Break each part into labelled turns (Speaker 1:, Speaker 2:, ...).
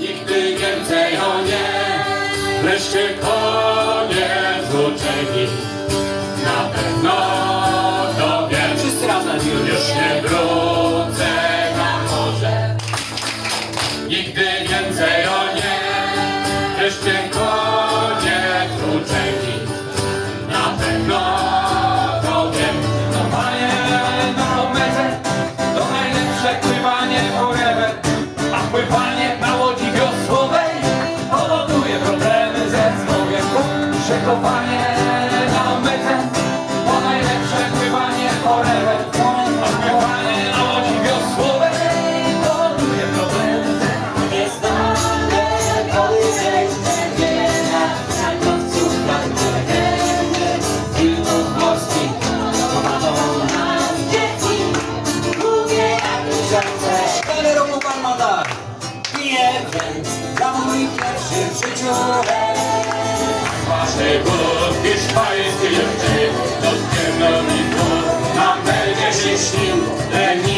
Speaker 1: nigdy więcej o nie. Wreszcie koniec uczeni, na pewno to wiem.
Speaker 2: Wszyscy razem.
Speaker 1: Już nie wrócę na morze, nigdy więcej o nie. Wreszcie koniec uczeni, na pewno to wiem.
Speaker 3: Panie na omece to najlepsze pływanie forever, a pływanie Przekopanie na omece to najlepsze pływanie forever, a pływanie na łodzi wiosłowej powoduje problemy ze
Speaker 2: Nie zdążę powiedzieć, wiele naukowców brakuje. Filmów morskich prowadzą nas dzieci. Mówię jak tysiące. Cztery roku pan ma dar. Piję więc za mój pierwszy w życiu Бог Іспанські лівці, достигнений Бог, нам не дешнім, де ні.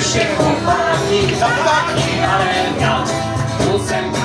Speaker 2: się chłopaki, zapaki, ale ósemki.